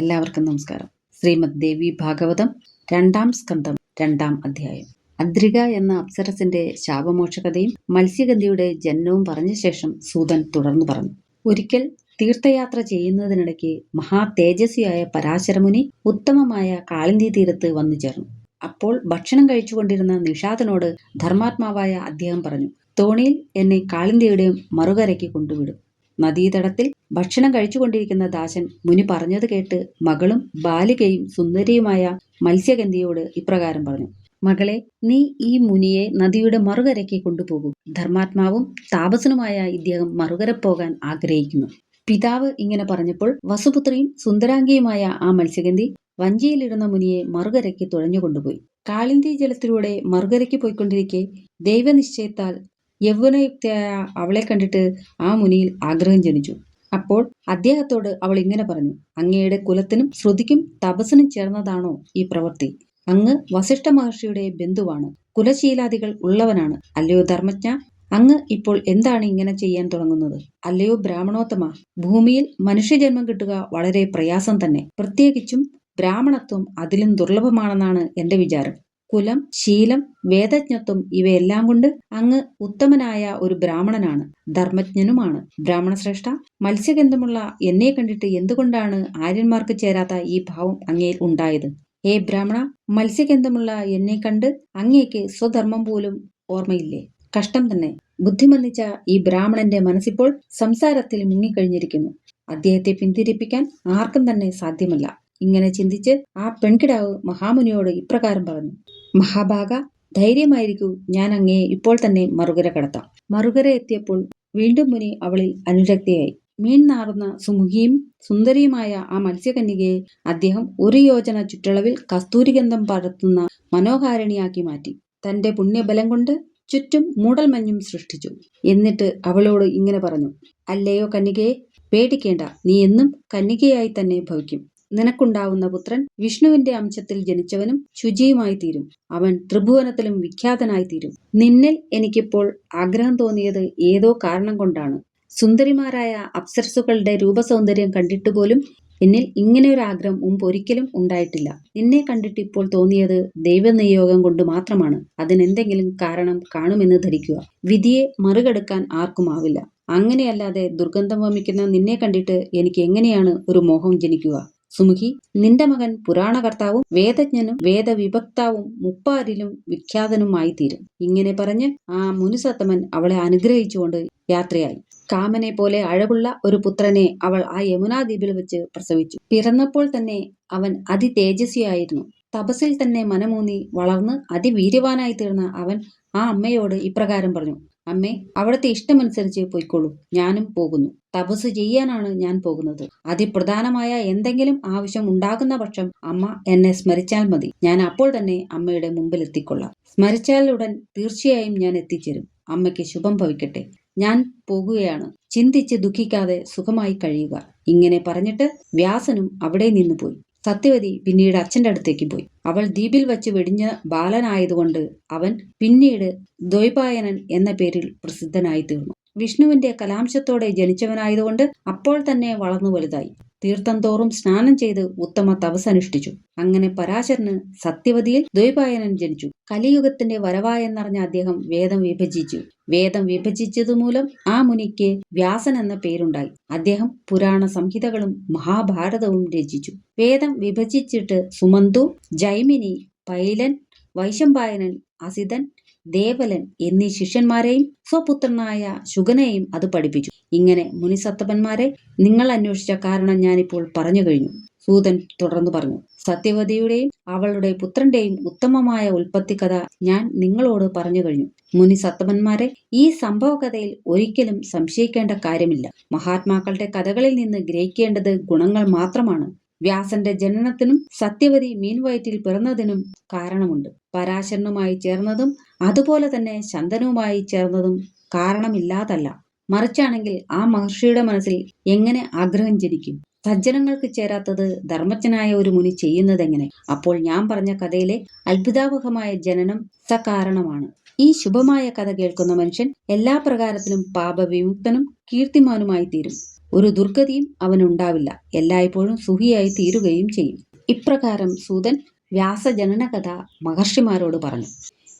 എല്ലാവർക്കും നമസ്കാരം. ശ്രീമദ് ദേവി ഭാഗവതം രണ്ടാം സ്കന്ധം രണ്ടാം അധ്യായം. അദ്രിക എന്ന അപ്സരസിന്റെ ശാപമോക്ഷകഥയും മത്സ്യഗന്ധിയുടെ ജനനവും പറഞ്ഞ ശേഷം സൂതൻ തുടർന്നു പറഞ്ഞു. ഒരിക്കൽ തീർത്ഥയാത്ര ചെയ്യുന്നതിനിടയ്ക്ക് മഹാ തേജസ്വിയായ പരാശരമുനി ഉത്തമമായ കാളിന്തി തീരത്ത് വന്നു ചേർന്നു. അപ്പോൾ ഭക്ഷണം കഴിച്ചുകൊണ്ടിരുന്ന നിഷാദനോട് ധർമാത്മാവായ അദ്ദേഹം പറഞ്ഞു തോണിയിൽ എന്നെ കാളിന്തിയുടെ മറുകരയ്ക്ക് കൊണ്ടുവിടും. നദീതടത്തിൽ ഭക്ഷണം കഴിച്ചുകൊണ്ടിരിക്കുന്ന ദാശൻ മുനി പറഞ്ഞത് കേട്ട് മകളും ബാലികയും സുന്ദരിയുമായ മത്സ്യഗന്ധിയോട് ഇപ്രകാരം പറഞ്ഞു മകളെ നീ ഈ മുനിയെ നദിയുടെ മറുകരയ്ക്ക് കൊണ്ടുപോകും. ധർമാത്മാവും താപസനുമായ ഇദ്ദേഹം മറുകര പോകാൻ ആഗ്രഹിക്കുന്നു. പിതാവ് ഇങ്ങനെ പറഞ്ഞപ്പോൾ വസുപുത്രിയും സുന്ദരാംഗിയുമായ ആ മത്സ്യഗന്ധി വഞ്ചിയിലിടുന്ന മുനിയെ മറുകരയ്ക്ക് തുഴഞ്ഞുകൊണ്ടുപോയി. കാളിന്തി ജലത്തിലൂടെ മറുകരയ്ക്ക് പോയിക്കൊണ്ടിരിക്കെ ദൈവനിശ്ചയത്താൽ യൗവനയുക്തയായ അവളെ കണ്ടിട്ട് ആ മുനിയിൽ ആഗ്രഹം ജനിച്ചു. അപ്പോൾ അദ്ദേഹത്തോട് അവൾ ഇങ്ങനെ പറഞ്ഞു അങ്ങയുടെ കുലത്തിനും ശ്രുതിക്കും തപസ്സിനും ചേർന്നതാണോ ഈ പ്രവൃത്തി? അങ്ങ് വസിഷ്ഠ മഹർഷിയുടെ ബന്ധുവാണ് കുലശീലാദികൾ ഉള്ളവനാണ് അല്ലയോ ധർമ്മജ്ഞ? അങ്ങ് ഇപ്പോൾ എന്താണ് ഇങ്ങനെ ചെയ്യാൻ തുടങ്ങുന്നത്? അല്ലയോ ബ്രാഹ്മണോത്തമ? ഭൂമിയിൽ മനുഷ്യജന്മം കിട്ടുക വളരെ പ്രയാസം തന്നെ. പ്രത്യേകിച്ചും ബ്രാഹ്മണത്വം അതിലും ദുർലഭമാണെന്നാണ് എന്റെ വിചാരം. കുലം ശീലം വേദജ്ഞത്വം ഇവയെല്ലാം കൊണ്ട് അങ്ങ് ഉത്തമനായ ഒരു ബ്രാഹ്മണനാണ് ധർമ്മജ്ഞനുമാണ്. ബ്രാഹ്മണ ശ്രേഷ്ഠ മത്സ്യഗന്ധമുള്ള എന്നെ കണ്ടിട്ട് എന്തുകൊണ്ടാണ് ആര്യന്മാർക്ക് ചേരാത്ത ഈ ഭാവം അങ്ങയിൽ ഉണ്ടായത്? ഏ ബ്രാഹ്മണ മത്സ്യഗന്ധമുള്ള എന്നെ കണ്ട് അങ്ങേക്ക് സ്വധർമ്മം പോലും ഓർമ്മയില്ലേ? കഷ്ടം തന്നെ. ബുദ്ധിമന്ദിച്ച ഈ ബ്രാഹ്മണന്റെ മനസ്സിപ്പോൾ സംസാരത്തിൽ മുങ്ങിക്കഴിഞ്ഞിരിക്കുന്നു. അദ്ദേഹത്തെ പിന്തിരിപ്പിക്കാൻ ആർക്കും തന്നെ സാധ്യമല്ല. ഇങ്ങനെ ചിന്തിച്ച് ആ പെൺകിടാവ് മഹാമുനിയോട് ഇപ്രകാരം പറഞ്ഞു. മഹാഭാഗ. ധൈര്യമായിരിക്കൂ. ഞാൻ അങ്ങേ ഇപ്പോൾ തന്നെ മറുകര കടത്താം. മറുകര എത്തിയപ്പോൾ വീണ്ടും മുനി അവളിൽ അനുരക്തിയായി. മീൻ നാറുന്ന സുമുഖിയും സുന്ദരിയുമായ ആ മത്സ്യകന്യകയെ അദ്ദേഹം ഒരു യോജന ചുറ്റളവിൽ കസ്തൂരിഗന്ധം പരത്തുന്ന മനോഹാരിണിയാക്കി മാറ്റി. തന്റെ പുണ്യബലം കൊണ്ട് ചുറ്റും മൂടൽമഞ്ഞും സൃഷ്ടിച്ചു. എന്നിട്ട് അവളോട് ഇങ്ങനെ പറഞ്ഞു. അല്ലയോ കന്യകയെ പേടിക്കേണ്ട. നീ എന്നും കന്യകയായി തന്നെ ഭവിക്കും. നിനക്കുണ്ടാവുന്ന പുത്രൻ വിഷ്ണുവിന്റെ അംശത്തിൽ ജനിച്ചവനും ശുചിയുമായി തീരും. അവൻ ത്രിഭുവനത്തിലും വിഖ്യാതനായി തീരും. നിന്നിൽ എനിക്കിപ്പോൾ ആഗ്രഹം തോന്നിയത് ഏതോ കാരണം കൊണ്ടാണ്. സുന്ദരിമാരായ അപ്സരസുകളുടെ രൂപസൗന്ദര്യം കണ്ടിട്ട് പോലും എന്നിൽ ഇങ്ങനെ ഒരു ആഗ്രഹം മുമ്പ് ഒരിക്കലും ഉണ്ടായിട്ടില്ല. നിന്നെ കണ്ടിട്ട് ഇപ്പോൾ തോന്നിയത് ദൈവനിയോഗം കൊണ്ട് മാത്രമാണ്. അതിനെന്തെങ്കിലും കാരണം കാണുമെന്ന് ധരിക്കുക. വിധിയെ മറികടക്കാൻ ആർക്കുമാവില്ല അങ്ങനെയല്ലാതെ ദുർഗന്ധം വമിക്കുന്ന നിന്നെ കണ്ടിട്ട് എനിക്ക് എങ്ങനെയാണ് ഒരു മോഹം ജനിക്കുക? സുമുഖി നിന്റെ മകൻ പുരാണകർത്താവും വേദജ്ഞനും വേദവിഭക്താവും മുപ്പാരിലും വിഖ്യാതനുമായി തീരും ഇങ്ങനെ പറഞ്ഞ് ആ മുനിസത്തമൻ അവളെ അനുഗ്രഹിച്ചുകൊണ്ട് യാത്രയായി. കാമനെ പോലെ അഴകുള്ള ഒരു പുത്രനെ അവൾ ആ യമുനാ ദ്വീപിൽ വെച്ച് പ്രസവിച്ചു. പിറന്നപ്പോൾ തന്നെ അവൻ അതി തേജസ്വിയായിരുന്നു തപസ്സിൽ തന്നെ മനമൂന്നി വളർന്ന് അതിവീര്യവാനായി തീർന്ന അവൻ ആ അമ്മയോട് ഇപ്രകാരം പറഞ്ഞു അമ്മേ അവിടുത്തെ ഇഷ്ടമനുസരിച്ച് പോയിക്കോളൂ. ഞാനും പോകുന്നു. തപസ് ചെയ്യാനാണ് ഞാൻ പോകുന്നത്. അതിപ്രധാനമായ എന്തെങ്കിലും ആവശ്യം ഉണ്ടാകുന്ന പക്ഷം അമ്മ എന്നെ സ്മരിച്ചാൽ മതി. ഞാൻ അപ്പോൾ തന്നെ അമ്മയുടെ മുമ്പിൽ എത്തിക്കൊള്ളാം. സ്മരിച്ചാലുടൻ തീർച്ചയായും ഞാൻ എത്തിച്ചേരും. അമ്മയ്ക്ക് ശുഭം ഭവിക്കട്ടെ. ഞാൻ പോകുകയാണ്. ചിന്തിച്ച് ദുഃഖിക്കാതെ സുഖമായി കഴിയുക. ഇങ്ങനെ പറഞ്ഞിട്ട് വ്യാസനും അവിടെ നിന്ന് പോയി സത്യവതി പിന്നീട് അച്ഛന്റെ അടുത്തേക്ക് പോയി. അവൾ ദ്വീപിൽ വച്ച് വെടിഞ്ഞ ബാലനായതുകൊണ്ട് അവൻ പിന്നീട് ദ്വൈപായനൻ എന്ന പേരിൽ പ്രസിദ്ധനായി തീർന്നു വിഷ്ണുവിന്റെ കലാംശത്തോടെ ജനിച്ചവനായതുകൊണ്ട് അപ്പോൾ തന്നെ വളർന്നു വലുതായി. തീർത്ഥം തോറും സ്നാനം ചെയ്ത് ഉത്തമ തപസനുഷ്ഠിച്ചു അങ്ങനെ പരാശരന് സത്യവതിയിൽ ദ്വൈപായനൻ ജനിച്ചു. കലിയുഗത്തിന്റെ വരവായെന്നറിഞ്ഞ അദ്ദേഹം വേദം വിഭജിച്ചു. വേദം വിഭജിച്ചതുമൂലം ആ മുനിക്ക് വ്യാസൻ എന്ന പേരുണ്ടായി. അദ്ദേഹം പുരാണ സംഹിതകളും മഹാഭാരതവും രചിച്ചു. വേദം വിഭജിച്ചിട്ട് സുമന്തു ജൈമിനി പൈലൻ വൈശംപായനൻ അസിതൻ ദേവലൻ എന്നീ ശിഷ്യന്മാരെയും സ്വപുത്രനായ ശുഗനെയും അത് പഠിപ്പിച്ചു. ഇങ്ങനെ മുനിസത്തപ്പന്മാരെ നിങ്ങൾ അന്വേഷിച്ച കാരണം ഞാനിപ്പോൾ പറഞ്ഞു കഴിഞ്ഞു. സൂതൻ തുടർന്നു പറഞ്ഞു സത്യവതിയുടെയും അവളുടെ പുത്രന്റെയും ഉത്തമമായ ഉൽപ്പത്തി കഥ ഞാൻ നിങ്ങളോട് പറഞ്ഞു കഴിഞ്ഞു. മുനി സത്തമന്മാരെ ഈ സംഭവ കഥയിൽ ഒരിക്കലും സംശയിക്കേണ്ട കാര്യമില്ല. മഹാത്മാക്കളുടെ കഥകളിൽ നിന്ന് ഗ്രഹിക്കേണ്ടത് ഗുണങ്ങൾ മാത്രമാണ്. വ്യാസന്റെ ജനനത്തിനും സത്യവതി മീൻവയറ്റിൽ പിറന്നതിനും കാരണമുണ്ട്. പരാശരനുമായി ചേർന്നതും അതുപോലെ തന്നെ ശന്തനുമായി ചേർന്നതും കാരണമില്ലാതല്ല. മറിച്ചാണെങ്കിൽ ആ മഹർഷിയുടെ മനസ്സിൽ എങ്ങനെ ആഗ്രഹം ജനിക്കും? സജ്ജനങ്ങൾക്ക് ചേരാത്തത് ധർമ്മജ്ഞനായ ഒരു മുനി ചെയ്യുന്നതെങ്ങനെ? അപ്പോൾ ഞാൻ പറഞ്ഞ കഥയിലെ അത്ഭുതാവഹമായ ജനനം സകാരണമാണ്. ഈ ശുഭമായ കഥ കേൾക്കുന്ന മനുഷ്യൻ എല്ലാ പ്രകാരത്തിലും പാപവിമുക്തനും കീർത്തിമാനുമായി തീരും. ഒരു ദുർഗതിയും അവനുണ്ടാവില്ല. എല്ലായ്പ്പോഴും സുഖിയായി തീരുകയും ചെയ്യും. ഇപ്രകാരം സൂതൻ വ്യാസജനന കഥ മഹർഷിമാരോട് പറഞ്ഞു.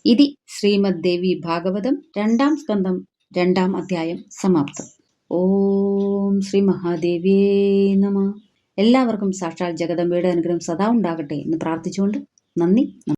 ഇതി ശ്രീമദ് ദേവി ഭാഗവതം രണ്ടാം സ്കന്ധം രണ്ടാം അധ്യായം സമാപ്തം. ഓം ശ്രീ മഹാദേവിയേ നമ. എല്ലാവർക്കും സാക്ഷാൽ ജഗദമ്പയുടെ അനുഗ്രഹം സദാ ഉണ്ടാകട്ടെ എന്ന് പ്രാർത്ഥിച്ചുകൊണ്ട് നന്ദി